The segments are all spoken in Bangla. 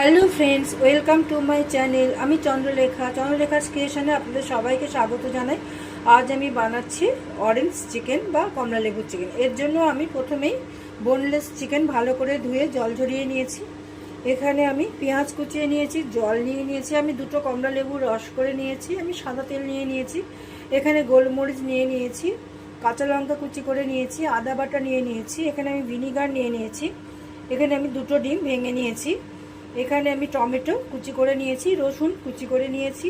Hello friends welcome to my channel আমি চন্দ্রলেখা। চন্দ্রলেখা ক্রিয়েশনে আপনাদের সবাইকে স্বাগত জানাই। আজ আমি বানাচ্ছি অরেঞ্জ চিকেন বা কমলা লেবুর চিকেন এর জন্য আমি প্রথমেই বোনলেস চিকেন ভালো করে ধুয়ে জল ঝরিয়ে নিয়েছি। এখানে আমি পেঁয়াজ কুচিয়ে নিয়েছি, জল নিয়ে নিয়েছি। আমি দুটো কমলা লেবুর রস করে নিয়েছি, আমি সাদা তেল নিয়ে নিয়েছি। এখানে গোলমরিচ নিয়ে নিয়েছি, কাঁচা লঙ্কা কুচি করে নিয়েছি, আদা বাটা নিয়ে নিয়েছি। এখানে আমি ভিনিগার নিয়ে নিয়েছি। এখানে আমি দুটো ডিম ভেঙে নিয়েছি। এখানে আমি টমেটো কুচি করে নিয়েছি, রসুন কুচি করে নিয়েছি।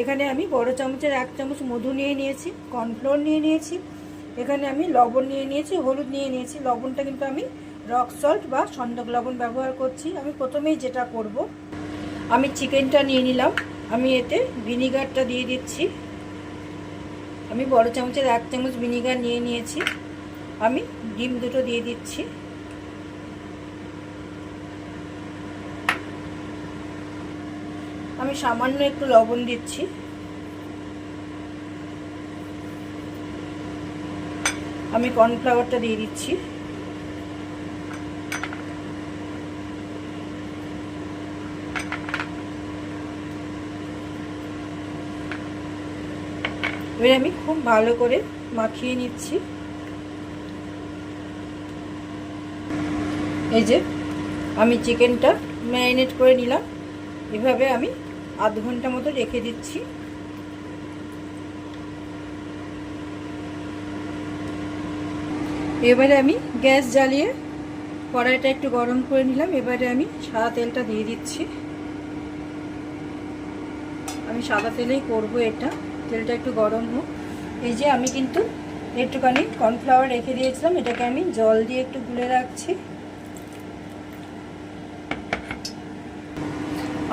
এখানে আমি বড় চামচের এক চামচ মধু নিয়ে নিয়েছি, কর্নফ্লোর নিয়ে নিয়েছি। এখানে আমি লবণ নিয়ে নিয়েছি, হলুদ নিয়ে নিয়েছি। লবণটা কিন্তু আমি রক সল্ট বা সন্দক লবণ ব্যবহার করছি। আমি প্রথমেই যেটা করব, আমি চিকেনটা নিয়ে নিলাম। আমি এতে ভিনিগারটা দিয়ে দিচ্ছি। আমি বড় চামচের এক চামচ ভিনিগার নিয়ে নিয়েছি। আমি ডিম দুটো দিয়ে দিচ্ছি। আমি সামান্য একটু লবণ দিচ্ছি। আমি কর্নফ্লাওয়ারটা দিয়ে দিচ্ছি। এবার আমি খুব ভালো করে মাখিয়ে নিচ্ছি। এই যে, আমি চিকেনটা ম্যারিনেট করে নিলাম। এভাবে আমি আধ ঘণ্টা মতো রেখে দিচ্ছি। এবারে আমি গ্যাস জ্বালিয়ে কড়াইটা একটু গরম করে নিলাম। এবারে আমি সাদা তেলটা দিয়ে দিচ্ছি। আমি সাদা তেলেই করব এটা। তেলটা একটু গরম হোক। এই যে আমি কিন্তু একটুখানি কর্নফ্লাওয়ার রেখে দিয়েছিলাম। এটাকে আমি জল দিয়ে একটু গুলে রাখছি।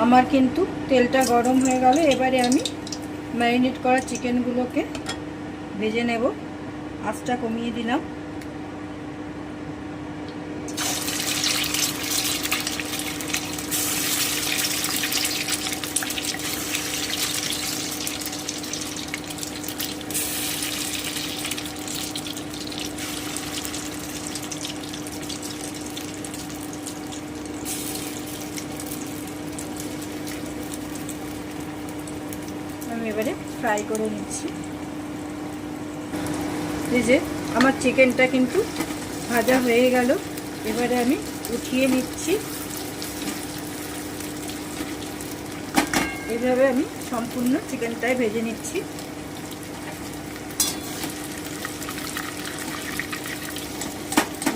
আমার কিন্তু তেলটা গরম হয়ে গেল, এবারে আমি ম্যারিনেট করা চিকেনগুলোকে ভেজে নেব। আঁচটা কমিয়ে দিলাম। এবারে ফ্রাই করে নিচ্ছি। এই যে, আমার চিকেনটা কিন্তু ভাজা হয়ে গেল। এবারে আমি উঠিয়ে নিচ্ছি। এইভাবে আমি সম্পূর্ণ চিকেনটাই ভেজে নিচ্ছি।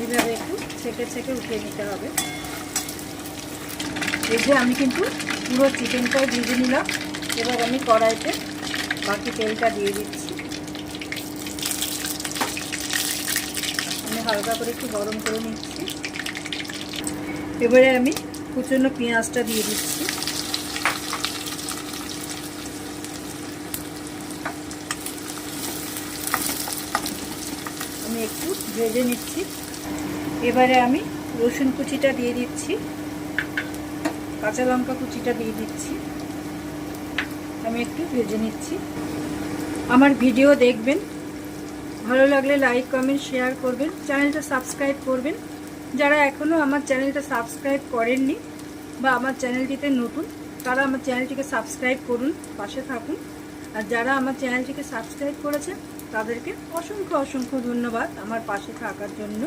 এইভাবে একটু ছেঁকে ছেঁকে উঠিয়ে নিতে হবে। এই যে, আমি কিন্তু পুরো চিকেনটাই ভেজে নিলাম। এবার আমি কড়াইতে বাকি তেলটা দিয়ে দিচ্ছি। আমি হালকা করে একটু গরম করে নিচ্ছি। এবারে আমি কুচনো পেঁয়াজটা দিয়ে দিচ্ছি। আমি একটু ভেজে নিচ্ছি। এবারে আমি রসুন কুচিটা দিয়ে দিচ্ছি। কাঁচা লঙ্কা কুচিটা দিয়ে দিচ্ছি। আমি একটু ভেজে নিচ্ছি। আমার ভিডিও দেখবেন। ভালো লাগলে লাইক, কমেন্ট, শেয়ার করবেন। চ্যানেলটা সাবস্ক্রাইব করবেন। যারা এখনও আমার চ্যানেলটা সাবস্ক্রাইব করেননি বা আমার চ্যানেলটিতে নতুন, তারা আমার চ্যানেলটিকে সাবস্ক্রাইব করুন, পাশে থাকুন। আর যারা আমার চ্যানেলটিকে সাবস্ক্রাইব করেছেন, তাদেরকে অসংখ্য অসংখ্য ধন্যবাদ আমার পাশে থাকার জন্য।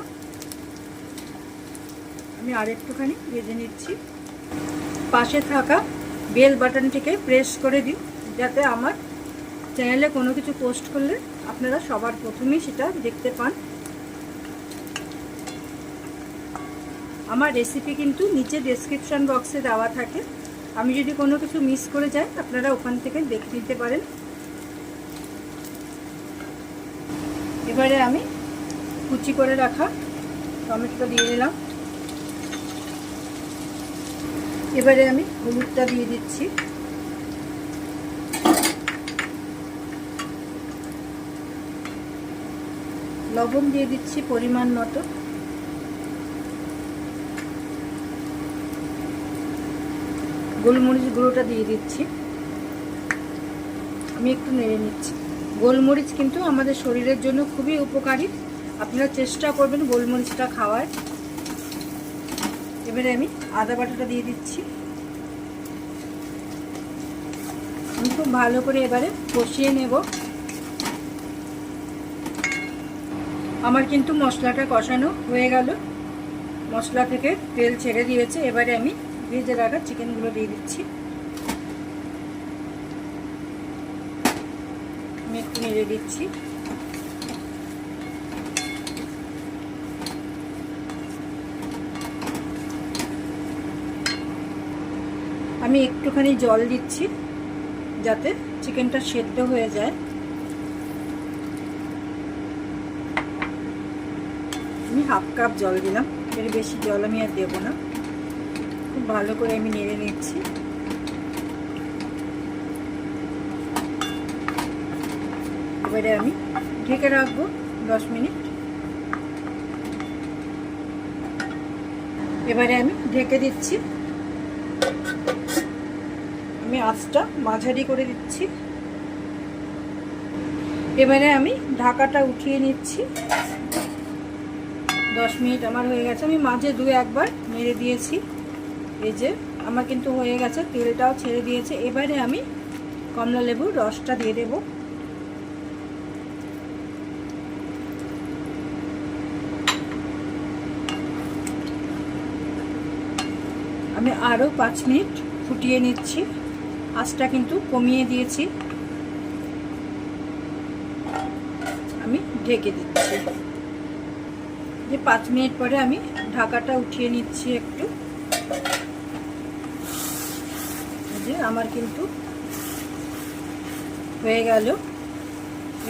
আমি আরেকটুখানি ভেজে নিচ্ছি। পাশে থাকা বেল বাটনটিকে প্রেস করে দিন, যাতে আমার চ্যানেলে কোনো কিছু পোস্ট করলে আপনারা সবার প্রথমেই সেটা দেখতে পান। আমার রেসিপি কিন্তু নিচে ডেসক্রিপশন বক্সে দেওয়া থাকে। আমি যদি কোনো কিছু মিস করে যাই, আপনারা ওখান থেকে দেখে নিতে পারেন। এবারে আমি কুচি করে রাখা টমেটোটা দিয়ে দিলাম। এবারে আমি হলুদটা দিয়ে দিচ্ছি। লবণ দিয়ে দিচ্ছি পরিমাণ মতো। গোলমরিচ গুঁড়োটা দিয়ে দিচ্ছি। আমি একটু নেড়ে নিচ্ছি। গোলমরিচ কিন্তু আমাদের শরীরের জন্য খুবই উপকারী। আপনারা চেষ্টা করবেন গোলমরিচটা খাওয়ার। এবারে আমি আদা বাটাটা দিয়ে দিচ্ছি। আমি খুব ভালো করে এবারে কষিয়ে নেব। আমার কিন্তু মশলাটা কষানো হয়ে গেল। মশলা থেকে তেল ছেড়ে দিয়েছে। এবারে আমি ভেজে রাখা চিকেনগুলো দিয়ে দিচ্ছি। আমি একটু নেড়ে দিচ্ছি। আমি একটুখানি জল দিচ্ছি, যাতে চিকেনটা সেদ্ধ হয়ে যায়। আমি হাফ কাপ জল দিলাম, এর বেশি জল আমি আর দেবো না। খুব ভালো করে আমি নেড়ে নিচ্ছি। এবারে আমি ঢেকে রাখব দশ মিনিট। এবারে আমি ঢেকে দিচ্ছি। আমি আঁচটা মাঝারি করে দিচ্ছি। এবারে আমি ঢাকাটা উঠিয়ে নিচ্ছি। দশ মিনিট আমার হয়ে গেছে। আমি মাঝে দু একবার মেরে দিয়েছি। এই যে, আমার কিন্তু হয়ে গেছে, তেলটাও ছেড়ে দিয়েছে। এবারে আমি কমলা লেবুর রসটা দিয়ে দেব। আমি আরও পাঁচ মিনিট ফুটিয়ে নিচ্ছি। আঁচটা কিন্তু কমিয়ে দিয়েছি। আমি ঢেকে দিচ্ছি। যে পাঁচ মিনিট পরে আমি ঢাকাটা উঠিয়ে নিচ্ছি একটু। যে আমার কিন্তু হয়ে গেল।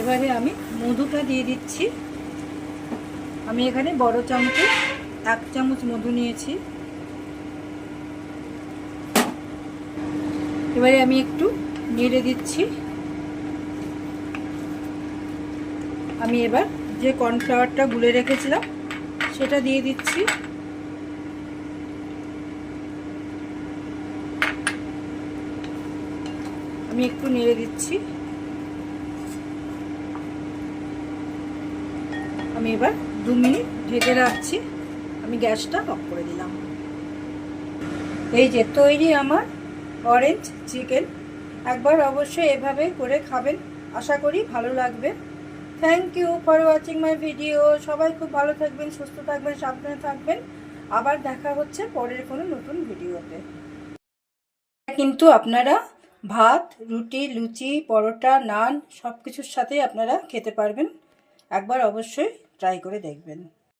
এবারে আমি মধুটা দিয়ে দিচ্ছি। আমি এখানে বড় চামচে এক চামচ মধু নিয়েছি। এবারে আমি একটু নেড়ে দিচ্ছি। আমি এবার যে কর্নফ্লাওয়ারটা গুলে রেখেছিলাম, সেটা দিয়ে দিচ্ছি। আমি একটু নেড়ে দিচ্ছি। আমি এবার দু মিনিট ঢেকে রাখছি। আমি গ্যাসটা অফ করে দিলাম। এই যে, তৈরি আমার অরেঞ্জ চিকেন। একবার অবশ্যই এভাবে করে খাবেন। আশা করি ভালো লাগবে। Thank you for watching my video সবাই খুব ভালো থাকবেন, সুস্থ থাকবেন, সাবধানে থাকবেন। আবার দেখা হচ্ছে পরের কোনো নতুন ভিডিওতে। কিন্তু আপনারা ভাত, রুটি, লুচি, পরোটা, নান সব কিছুর সাথেই আপনারা খেতে পারবেন। একবার অবশ্যই ট্রাই করে দেখবেন।